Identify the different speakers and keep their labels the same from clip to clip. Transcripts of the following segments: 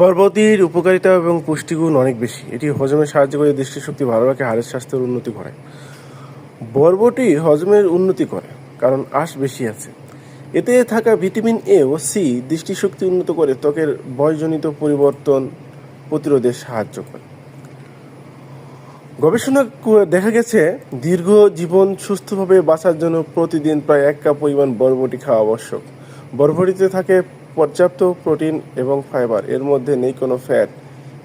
Speaker 1: বরবটির উপকারিতা এবং পুষ্টিগুণ অনেক বেশি। এটি হজমে সাহায্য করে দৃষ্টিশক্তি ভালো রাখে, হাড়ের স্বাস্থ্যের উন্নতি করে বরবটি হজমের উন্নতি করে, কারণ আঁশ বেশি আছে। এতে থাকা ভিটামিন এ ও সি দৃষ্টিশক্তি উন্নত করে, ত্বকের বয়জনিত পরিবর্তন প্রতিরোধে সাহায্য করে। গবেষণা দেখা গেছে, দীর্ঘ জীবন সুস্থভাবে বাঁচার জন্য প্রতিদিন প্রায় এক কাপ পরিমাণ বরবটি খাওয়া আবশ্যক। বরবটিতে থাকে পর্যাপ্ত প্রোটিন এবং ফাইবার। এর মধ্যে নেই কোনো fat.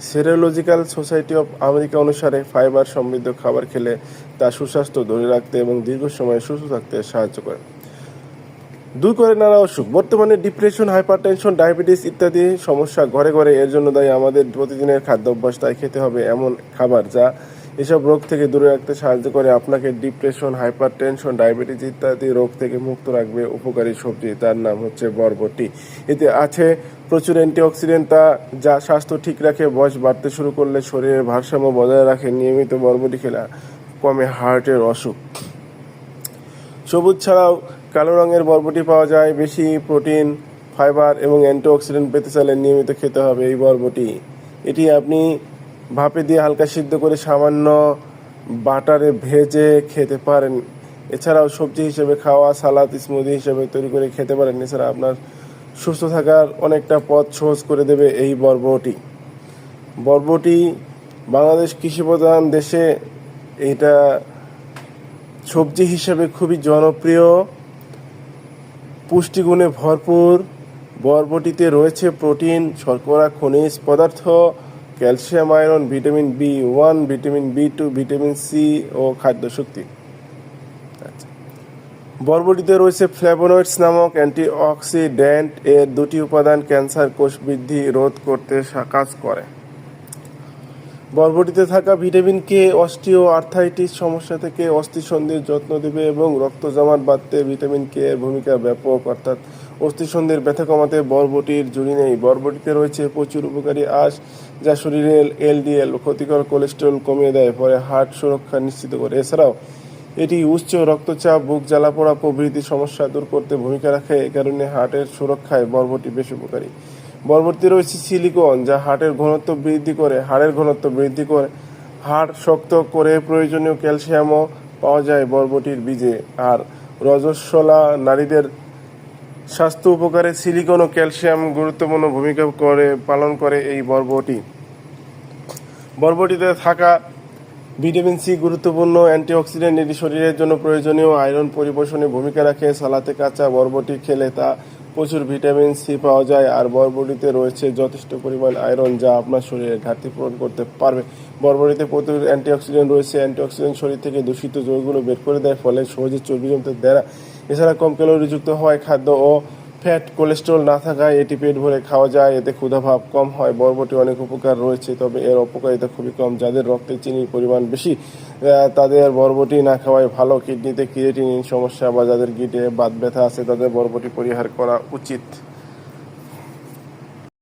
Speaker 1: Serological society of America অনুসারে ফাইবার সমৃদ্ধ খাবার খেলে তা সুস্বাস্থ্য, ধরে রাখতে এবং দীর্ঘ সময় সুস্থ থাকতে সাহায্য করে। দূর করে নানা অসুখ। বর্তমানে ডিপ্রেশন, হাইপারটেনশন, ডায়াবেটিস ইত্যাদি সমস্যা ঘরে ঘরে। এর জন্য দায়ী আমাদের প্রতিদিনের খাদ্য অভ্যাস তাই খেতে হবে এমন খাবার যা এসব রোগ থেকে দূরে রাখতে সাহায্য করে আপনাকে ডিপ্রেশন, হাইপারটেনশন, ডায়াবেটিস ইত্যাদি রোগ থেকে মুক্ত রাখবে উপকারী সবজি। তার নাম হচ্ছে বরবটি। এতে আছে প্রচুর অ্যান্টিঅক্সিডেন্ট, তা যা স্বাস্থ্য ঠিক রাখে, বয়স বাড়তে শুরু করলে শরীরের ভারসাম্য বজায় রাখে, নিয়মিত বরবটি খেলা কমে হার্টের অসুখ। সবুজ ছাড়াও কালো রঙের বরবটি পাওয়া যায়। বেশি প্রোটিন, ফাইবার এবং অ্যান্টিঅক্সিডেন্ট পেতে চাইলে নিয়মিত খেতে হবে এই বরবটি। এটি আপনি ভাপে দিয়ে হালকা সিদ্ধ করে সামান্য বাটারে ভেজে খেতে পারেন। এছাড়াও সবজি হিসেবে খাওয়া, সালাদ, স্মুদি হিসেবে তৈরি করে খেতে পারেন। এছাড়া আপনার সুস্থ থাকার অনেকটা পথ সহজ করে দেবে এই বরবটি। বরবটি বাংলাদেশ কৃষিপ্রধান দেশে এটা সবজি হিসেবে খুবই জনপ্রিয়, পুষ্টিগুণে ভরপুর। বরবটিতে রয়েছে প্রোটিন, শর্করা, খনিজ পদার্থ calcium, iron, vitamin B one, vitamin B two, vitamin C ও খাদ্য শক্তি আচ্ছা। বরবটিতে রয়েছে ফ্ল্যাভোনয়েডস নামক অ্যান্টিঅক্সিডেন্ট। এর দুটি উপাদান ক্যান্সার, কোষ বৃদ্ধি রোধ করতে কাজ করে। বরবটিতে থাকা ভিটামিন কে, অস্টিও, আর্থাইটিস সমস্যা থেকে অস্থিসন্ধির যত্ন দেবে এবং রক্ত জমাট বাঁধতে ভিটামিন কে এর ভূমিকা ব্যাপক, অর্থাৎ অস্থিসন্ধির ব্যথা কমাতে বরবটির জুড়ি নেই। বরবটিতে রয়েছে প্রচুর উপকারী আঁশ যা শরীরের এলডিএল, ক্ষতিকর কোলেস্টেরল কমিয়ে দেয়, পরে হার্ট সুরক্ষা নিশ্চিত করে। এছাড়াও, এটি উচ্চ রক্তচাপ, বুক জ্বালাপোড়া প্রভৃতি সমস্যা দূর করতে ভূমিকা রাখে। এ কারণে হার্টের সুরক্ষায় বরবটি বেশ উপকারী। বরবর্তী রয়েছে সিলিকন, যা হার্টের ঘনত্ব বৃদ্ধি করে, হাড়ের ঘনত্ব বৃদ্ধি করে। হাড় শক্ত করে প্রয়োজনীয় ক্যালসিয়ামও পাওয়া যায় বরবটির বীজে। আর রজস্বলা নারীদের স্বাস্থ্য উপকারে সিলিকন ও ক্যালসিয়াম গুরুত্বপূর্ণ ভূমিকা করে, পালন করে এই বরবটি। বরবটিতে থাকা ভিটামিন সি গুরুত্বপূর্ণ, অ্যান্টিঅক্সিডেন্ট এটি শরীরের জন্য প্রয়োজনীয়, আয়রন পরিপোষণে ভূমিকা রাখে, সালাতে কাঁচা বরবটি খেলে তা প্রচুর ভিটামিন সি পাওয়া যায়, আর বরবটিতে রয়েছে যথেষ্ট পরিমাণ আয়রন যা আপনার শরীরে ঘাটতি পূরণ করতে পারবে। বরবটিতে প্রচুর অ্যান্টিঅক্সিডেন্ট রয়েছে, অ্যান্টিঅক্সিডেন্ট শরীর থেকে দূষিত যৌগগুলো বের করে দেয়, ফলে সহজে চর্বি জমতে দেয় এছাড়া কম ক্যালোরিযুক্ত হওয়ায় খাদ্য ও ফ্যাট কোলেস্ট্রল না থাকায় এটি পেট ভরে খাওয়া যায়। এতে ক্ষুধাভাব কম হয়। বরবটি অনেক উপকার রয়েছে, তবে এর অপকারিতা খুবই কম। যাদের রক্তে চিনির পরিমাণ বেশি তাদের বরবটি না খাওয়াই ভালো। কিডনিতে ক্রিয়েটিনিন সমস্যা বা যাদের গিটে বাত ব্যথা আছে, তাদের বরবটি পরিহার করা উচিত।